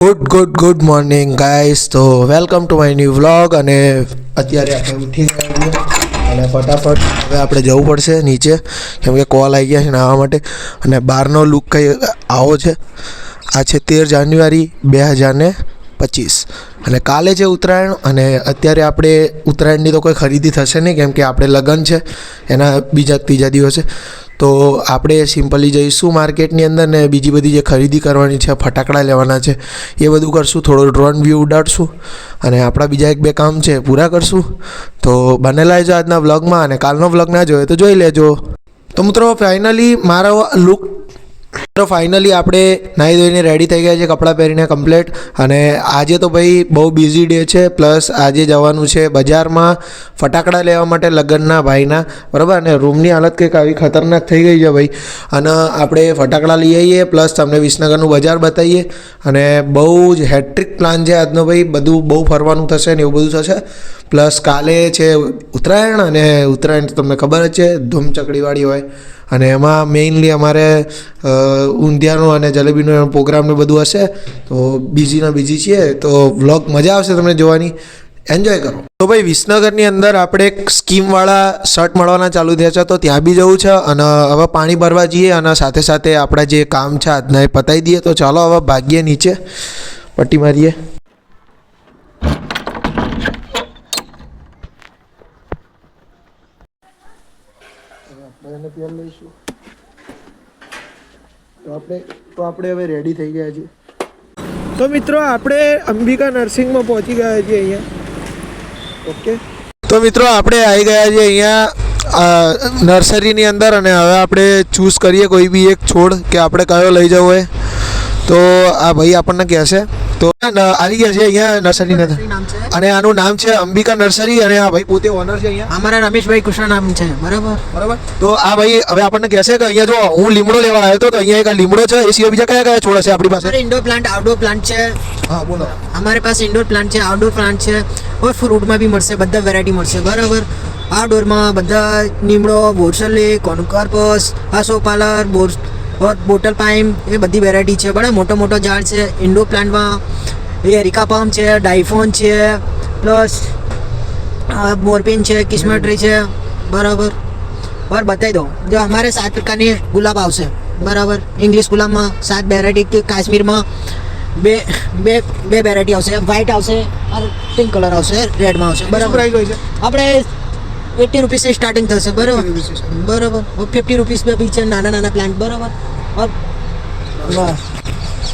Good good good morning guys તો welcome to my new vlog અને અત્યારે આપણે ઉઠી ગયા અને ફટાફટ હવે આપણે જવું પડશે નીચે, કેમ કે કોલ આવી ગયા છે નાહવા માટે. અને બહારનો લુક કંઈ આવો છે? આ છે તેર જાન્યુઆરી બે હજાર ને પચીસ. અને કાલે છે ઉત્તરાયણ, અને અત્યારે આપણે ઉત્તરાયણની તો કોઈ ખરીદી થશે નહીં, કેમ કે આપણે લગ્ન છે, એના બીજા ત્રીજા દિવસે. તો આપણે સિમ્પલી જઈશું માર્કેટની અંદર ને બીજી બધી જે ખરીદી કરવાની છે, ફટાકડા લેવાના છે, એ બધું કરશું. થોડો ડ્રોન વ્યૂ ઉડાડશું અને આપણા બીજા એક બે કામ છે, પૂરા કરશું. તો બનેલા જો આજના વ્લોગમાં અને કાલનો વ્લોગ ના જોયો તો જોઈ લેજો. તો મિત્રો ફાઇનલી મારો લુક તો ફાઇનલી આપણે નાહી ધોઈને રેડી થઈ ગયા છે, કપડાં પહેરીને કમ્પ્લેટ અને આજે તો ભાઈ બહુ બિઝી ડે છે પ્લસ આજે જવાનું છે બજારમાં ફટાકડા લેવા માટે લગ્નના ભાઈના. બરાબર? અને રૂમની હાલત કંઈક આવી ખતરનાક થઈ ગઈ છે ભાઈ. અને આપણે ફટાકડા લઈ આવીએ પ્લસ તમને વિસનગરનું બજાર બતાવીએ. અને બહુ જ હેટ્રિક પ્લાન છે આજનો ભાઈ. બધું બહુ ફરવાનું થશે ને એવું બધું થશે. પ્લસ કાલે છે ઉત્તરાયણ અને ઉત્તરાયણ તમને ખબર જ છે ધૂમચકડીવાળી હોય. અને એમાં મેઇનલી અમારે ઊંધિયાનું અને જલેબીનો પ્રોગ્રામ ને બધું હશે, તો બીજીના બીજી છીએ, તો વ્લોગ મજા આવશે તમને જોવાની. એન્જોય કરો. તો ભાઈ, વિસનગરની અંદર આપણે એક સ્કીમવાળા શર્ટ મળવાના ચાલુ થયા છે, તો ત્યાં બી જવું છે અને હવે પાણી ભરવા જઈએ અને સાથે સાથે આપણા જે કામ છે, આજના એ પતાવી દઈએ. તો ચાલો હવે ભાગીએ નીચે. પટ્ટી મારીએ. લઈશું તો આપણે તો આપણે હવે રેડી થઈ ગયા છીએ. તો મિત્રો આપણે અંબિકા નર્સિંગમાં પહોંચી ગયા છીએ અહીંયા. ઓકે તો મિત્રો આપણે આવી ગયા છીએ અહીંયા નર્સરીની અંદર અને હવે આપણે ચૂઝ કરીએ કોઈ બી એક છોડ કે આપણે કયો લઈ જવો હોય તો આ ભાઈ આપણને કહેશે. તો આવી ગયા છે અહીંયા નર્સરી નામ છે. અને આનું નામ છે અંબિકા નર્સરી અને આ ભાઈ પોતે ઓનર છે અહીંયા. અમારા રમેશભાઈ કૃષ્ણ નામ છે બરાબર? બરાબર? તો આ ભાઈ હવે આપણને કહેશે કે અહીંયા જો હું લીમડો લેવા આવ્યો હતો તો અહીંયા એક લીમડો છે એ સિવાય બીજા કયા કયા છોડ છે આપણી પાસે? ઇન્ડોર પ્લાન્ટ આઉટડોર પ્લાન્ટ છે. હા બોલો. અમારી પાસે ઇન્ડોર પ્લાન્ટ છે આઉટડોર પ્લાન્ટ છે. ઓર ફ્રૂટમાં બી મળશે બધા વેરાયટી મળશે બરાબર? આઉટડોરમાં બધા નીમડો બોરસલી કોનકાર્પસ આસોપાલર બોર ઓર બોટલ પાઇમ એ બધી વેરાયટી છે. બરાબર મોટો મોટો ઝાડ છે. ઇન્ડો પ્લાન્ટમાં એ એરિકા પામ છે ડાયફોન છે પ્લસ મોરપિન છે કિસ્મટ્રી છે. બરાબર. બરાબર બતાવી દઉં. જો અમારે સાત પ્રકારની ગુલાબ આવશે. બરાબર. ઇંગ્લિશ ગુલાબમાં સાત વેરાયટી કે કાશ્મીરમાં બે બે બે વેરાયટી આવશે. વ્હાઇટ આવશે. પિંક કલર આવશે. રેડમાં આવશે. બરાબર. આપણે એટી રૂપીસથી સ્ટાર્ટિંગ થશે બરાબર? બરાબર. ફિફ્ટી રૂપીસ બી છે નાના નાના પ્લાન્ટ બરાબર બસ. વાહ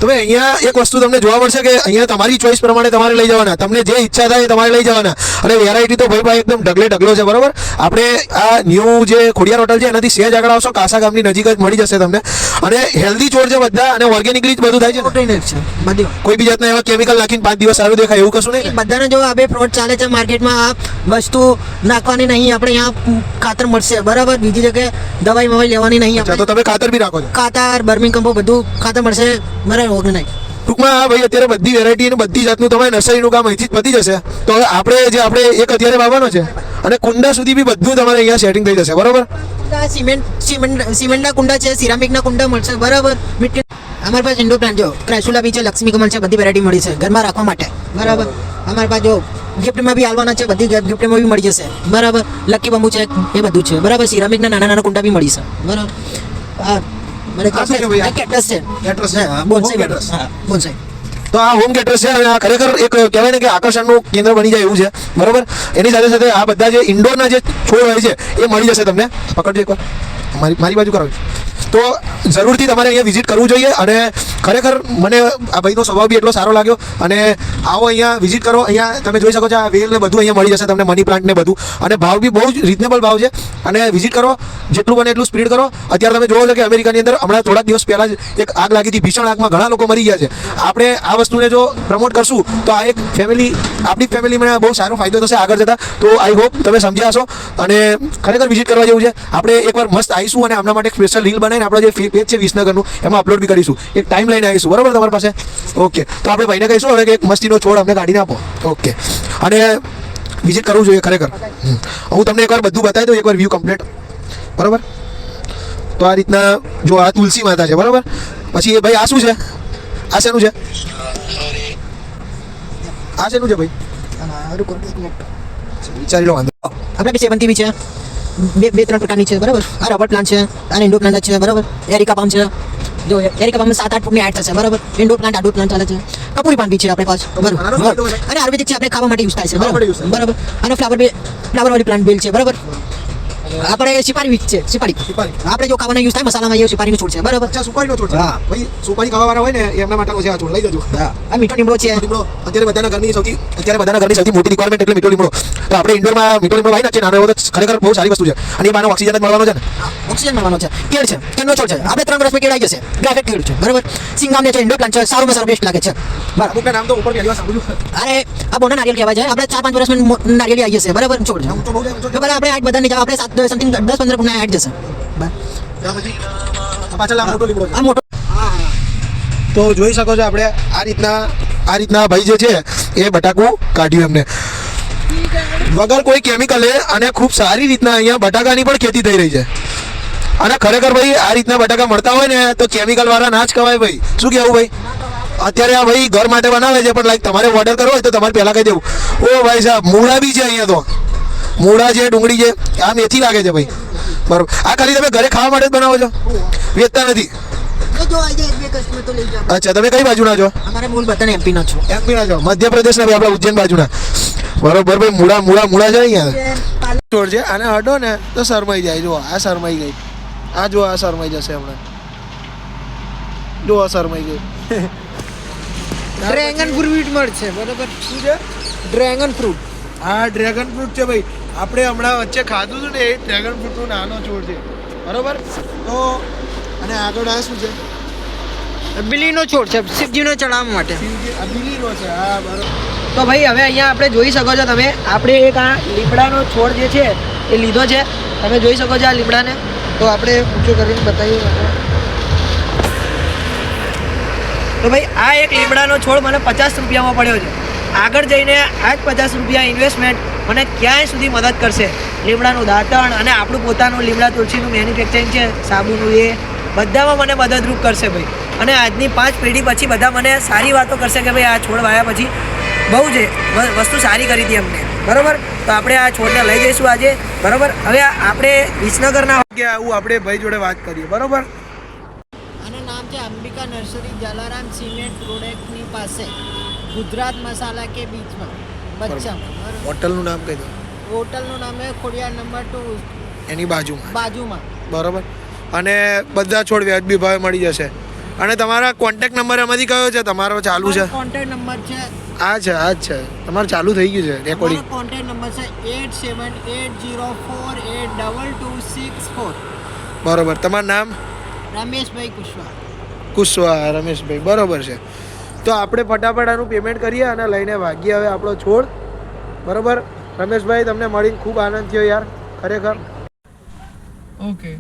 તો ભાઈ અહીંયા એક વસ્તુ તમને જોવા મળશે કે અહીંયા તમારી ચોઈસ પ્રમાણે તમારે લઈ જવાના. તમને જે ઈચ્છા થાય તમારે લઈ જવાના. અને વેરાયટી તો ભાઈ ભાઈ એકદમ ઢગલે ઢગલો છે બરાબર? આપણે આ ન્યૂ જે ખોડિયાર હોટલ છે એનાથી સેજ આગળ આવશો. કાસા ગામની નજીક જ મળી જશે તમને. અને હેલ્ધી છોડ છે બધા અને ઓર્ગેનિકલી જ બધું થાય છે. બધી કોઈ બી જાતના એવા કેમિકલ નાખીને પાંચ દિવસ સારું દેખાય એવું કશું નહીં બધાને જો આ બે ફ્રોડ ચાલે છે માર્કેટમાં આ વસ્તુ નાખવાની નહીં આપણે અહીંયા ખાતર મળશે. બરાબર? બીજી જગ્યાએ દવાઈ મવાઈ લેવાની નહીં તો તમે ખાતર બી રાખો છો? ખાતર બર્મિંગ કંપો બધું ખાતર મળશે. બરાબર? નહીં ટૂંકમાં ભાઈ અત્યારે બધી વેરાયટી અને બધી જાતનું તમારે નર્સરીનું કામ અહીંથી જ પતી જશે. તો હવે આપણે જે આપણે એક અત્યારે વાવવાનો છે અને કુંડા સુધી બી બધું તમારે અહીંયા સેટિંગ થઈ જશે. બરોબર? સિમેન્ટ સિમેન્ટ સિમેન્ટના કુંડા છે સિરામિકના કુંડા મળશે. બરાબર? મિટ્ટી અમારી પાસે ઇન્ડોર પ્લાન્ટ જો ક્રેસુલા બી છે લક્ષ્મી કમલ છે બધી વેરાયટી મળી છે ઘરમાં રાખવા માટે. બરાબર? અમારી પાસે જો ગિફ્ટમાં બી આવવાના છે બધી ગિફ્ટમાં બી મળી જશે. બરાબર? લકી બંબુ છે એ બધું છે. બરાબર? સિરામિકના નાના નાના કુંડા બી મળી છે. બરાબર? આ મને શું છે ભાઈ? કેક્ટસ છે. Cactus છે. બોનસાઈ હા, બોન્સાઈ તો આ હોમ ગેટર્સ છે અને આ ખરેખર એક કહેવાય ને કે આકર્ષણનું કેન્દ્ર બની જાય એવું છે. બરોબર? એની સાથે સાથે આ બધા જે ઇન્ડોરના જે છોડ હોય છે એ મળી જશે તમને. પકડજો એકવાર મારી મારી બાજુ કરો તો જરૂરથી તમારે અહીંયા વિઝિટ કરવું જોઈએ અને ખરેખર મને આ ભાઈનો સ્વભાવ બી એટલો સારો લાગ્યો અને આવો અહીંયા વિઝિટ કરો. અહીંયા તમે જોઈ શકો છો આ વેલ ને બધું અહીંયા મળી જશે તમને મની પ્લાન્ટ ને બધું. અને ભાવ બી બહુ જ રિઝનેબલ ભાવ છે. અને વિઝિટ કરો, જેટલું બને એટલું સ્પીડ કરો. અત્યારે તમે જોવો છો કે અમેરિકાની અંદર હમણાં થોડા દિવસ પહેલાં જ એક આગ લાગી હતી, ભીષણ આગમાં ઘણા લોકો મરી ગયા છે. આપણે આ વસ્તુને જો પ્રમોટ કરશું, તો આ એક ફેમિલી આપણી ફેમિલીમાં બહુ સારો ફાયદો થશે આગળ જતા. તો આઈ હોપ તમે સમજ્યા હશો. અને ખરેખર વિઝિટ કરવા જેવું છે. આપણે એકવાર મસ્ત આવીશું અને આમના માટે સ્પેશિયલ રીલ બનાવીને આપણો જે પેજ છે વિસનગરનું એમાં અપલોડ બી કરીશું. એક ટાઈમ લઈને આવીશું. બરાબર તમારી પાસે? ઓકે. તો આપણે ભાઈને કહીશું હવે કે એક મસ્તીનો છોડ અમને કાઢીને આપો ઓકે. અને વિઝિટ કરવું જોઈએ ખરેખર. હું તમને એકવાર બધું બતાવી દઉં એકવાર વ્યૂ કમ્પ્લીટ બરાબર? તો આ રીતના જો આ તુલસી માતા છે બરાબર? પછી એ ભાઈ આ શું છે? આ શેનું છે? આ શેનું છે ભાઈ? વિચારી લો વાંધો. આપણે બી સેવંતી બી છે? બે બે ત્રણ પ્રકારની છે બરાબર? આ રબર પ્લાન્ટ છે અને ઇન્ડો પ્લાન્ટ છે બરાબર? એરિકા પામ છે. જો એરિકા પામ સાત આઠ ફૂટની એડ થશે બરાબર? ઇન્ડો પ્લાન્ટ આડો પ્લાન્ટ ચાલે છે. કપૂરી પાન બી છે આપણે પાસે બરાબર? અને આયુર્વેદિક છે આપણે ખાવા માટે યુઝ થાય છે બરાબર. બરાબર? અને ફ્લાવર બે ફ્લાવર વાળી પ્લાન્ટ બેલ છે બરાબર? આપણે સિપારી વીક છે સિપારી. આપણે જો ખાવાના યુઝ થાય મસાલામાં એ સિપારીનું છોડ છે બરાબર? અચ્છા સુપારીનો છોડ છે. હા. ભાઈ સુપારી ખાવાવાળા હોય ને એમના માટે છે આ છોડ. લઈ જજો. હા. આ મીઠો લીમડો છે. લીમડો. અત્યારે બધાના ઘરની સૌથી અત્યારે બધાના ઘરની સૌથી મોટી રિક્વાયરમેન્ટ એટલે મીઠો લીમડો. તો આપણે ઇન્ડોરમાં મીઠો લીમડો વાવી નાખીએ નાનો એવો ખરેખર બહુ સારી વસ્તુ છે. અને એ ઓક્સિજન જ મળવાનો છે ને. ઓક્સિજન મળવાનો છે. કેળ છે. કેળનો છોડ છે. આપણે ત્રણ વર્ષમાં કેળ આવી જશે. ગ્રાફેટ કેળ છે. બરાબર? સિંગામને છે ઇન્ડો પ્લાન્ટ છે. સારું સારું બેસ્ટ લાગે છે. બરાબર. નામ તો ઉપર અરે આ બોના નારિયેલ કહેવાય છે. આપણે ચાર પાંચ વર્ષમાં નારિયેલ આવી જશે. બરાબર? છોડ છે. બધા આપણે આઠ બધાની જવા આપણે સાત સમથિંગ દસ પંદર ફૂટના આઠ જશે. બરાબર. પાછળ આ મોટો લીમડો આ મોટો તો જોઈ શકો છો આપણે આ રીતના આ રીતના ભાઈ જે છે એ બટાકું કાઢ્યું એમને. વગર કોઈ કેમિકલે અને ખૂબ સારી રીતના અહીંયા બટાકાની પણ ખેતી થઈ રહી છે. અને ખરેખર ભાઈ આ રીતના બટાકા મળતા હોય ને તો કેમિકલ વાળા ના જ કહેવાય ભાઈ. શું કહેવું ભાઈ? અત્યારે આ ભાઈ ઘર માટે બનાવે છે પણ લાઈક તમારે ઓર્ડર કરવો હોય તો તમારે પહેલાં કહી દેવું. ઓ ભાઈ સાહેબ મૂળા બી છે અહીંયા તો. મૂળા છે ડુંગળી છે આ મેથી લાગે છે ભાઈ. બરોબર. આ ખાલી તમે ઘરે ખાવા માટે જ બનાવો છો? વેચતા નથી. અચ્છા તમે કઈ બાજુના છો? અમારે મૂળ બધાને એમપી ના છો. એમપી ના છો. મધ્યપ્રદેશના ભાઈ આપણા ઉજ્જૈન બાજુના. બરોબર ભાઈ મૂળા મૂળા મૂળા જાય અહીંયા? છોડજે આને હડો ને તો શરમાઈ જાય. જો આ શરમાઈ ગઈ. આ જો આ શરમાઈ જશે હમણાં. જો આ શરમાઈ ગઈ. ડ્રેગન ફ્રૂટ મળશે બરોબર. શું છે? ડ્રેગન ફ્રૂટ હા ડ્રેગન ફ્રૂટ છે ભાઈ. આપણે હમણાં વચ્ચે ખાધું હતું ને એ ડ્રેગન ફ્રૂટનો નાનો છોડ છે. બરોબર? તો અને આગળ આ શું છે? બિલીનો છોડ છે શિવજીનો ચડાવવા માટે. બીલીનો છે. હા બરોબર. તો ભાઈ, હવે અહીંયા આપણે જોઈ શકો છો તમે. આપણે એક આ લીમડાનો છોડ જે છે, એ લીધો છે. તમે જોઈ શકો છો આ લીમડાને. તો આપણે ઊંચું કરીને બતાવીએ. તો ભાઈ, આ એક લીમડાનો છોડ મને પચાસ રૂપિયામાં પડ્યો છે. આગળ જઈને આ જ પચાસ રૂપિયા ઇન્વેસ્ટમેન્ટ મને ક્યાંય સુધી મદદ કરશે? લીમડાનું દાંતણ અને આપણું પોતાનું લીમડા તુલસીનું મેન્યુફેક્ચરિંગ છે, સાબુનું એ, બધામાં મને મદદરૂપ કરશે ભાઈ. અને આજની પાંચ પેઢી પછી બધા મને સારી વાતો કરશે કે ભાઈ, આ છોડ વાયા પછી બહુ જ વસ્તુ સારી કરી હતી અમને. બરોબર? તો આપણે આ છોડને લઈ જઈશું આજે. બરોબર? હવે આપણે વિસનગરના આવું આપણે ભાઈ જોડે વાત કરીએ. બરોબર? આનું નામ છે અંબિકા નર્સરી જલારામ સિમેન્ટ પ્રોડક્ટની પાસે. ગુજરાત મસાલા કે બીચમાં બચ્ચામાં બરાબર. હોટલનું નામ કહી દો. હોટલનું નામ છે ખોડિયાર નંબર ટુ. એની બાજુમાં. બાજુમાં. બરોબર? અને બધા છોડ વ્યાજબી ભાવે મળી જશે. અને તમારા કોન્ટેક્ટ નંબર એમાંથી કયો છે? તમારો ચાલુ છે? કોન્ટેક્ટ નંબર છે. આ છે આ છે. તમારું ચાલુ થઈ ગયું છે રેકોર્ડિંગ કોન્ટેક કોન્ટેક્ટ નંબર છે eight seven eight zero four eight double two six four બરોબર. તમારું નામ? રમેશભાઈ કુશવા કુશવા રમેશભાઈ. બરોબર છે. તો આપણે ફટાફટ આનું પેમેન્ટ કરીએ અને લઈને ભાગીએ હવે આપણો છોડ. બરોબર? રમેશભાઈ તમને મળીને ખૂબ આનંદ થયો યાર. ખરેખર. ઓકે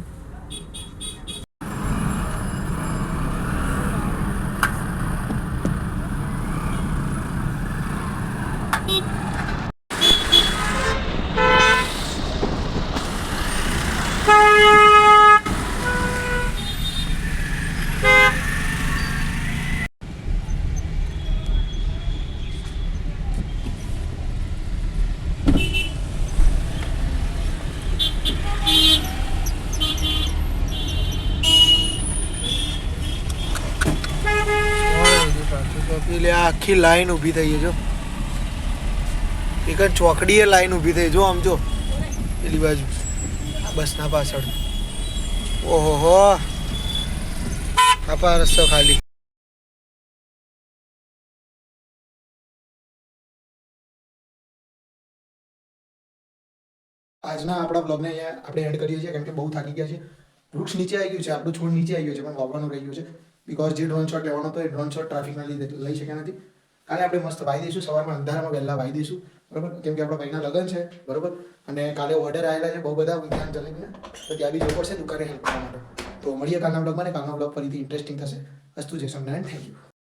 આખી લાઈન ઊભી થઈ છે જો એક જ ચોકડીએ લાઈન ઊભી થઈ. જો આમ જો. પેલી બાજુ. બસના પાછળ. ઓહો હો આપા રસ્તો ખાલી. આજના આપણા બ્લોગને અહીંયા આપણે એડ કરીએ છીએ, કેમ કે બહુ થાકી ગયા છે વૃક્ષ નીચે આવી ગયું છે, આપણું છોડ નીચે આવી ગયો છે, પણ વાવવાનું રહી ગયું છે. બીકોઝ જે ડ્રોન શોટ લેવાનો હતો એ ડ્રોન શોટ ટ્રાફિકના લીધે લઈ શક્યા નથી. કાલે આપણે મસ્ત વાઈ દઈશું, સવારમાં અંધારામાં વહેલા વાઈ દઈશું. બરોબર? કેમ કે આપણા ભાઈના લગ્ન છે, બરોબર? અને કાલે ઓર્ડર આવેલા છે બહુ બધા વિજ્ઞાન જલેબીના તો ત્યાં બી જવું પડશે દુકાને હેલ્પ કરવા માટે. તો મળીએ કાલના બ્લોગમાં ને કાલના બ્લોગ ફરીથી ઇન્ટરેસ્ટિંગ થશે. અસ્તુ જય સ્વામિનારાયણ. Thank you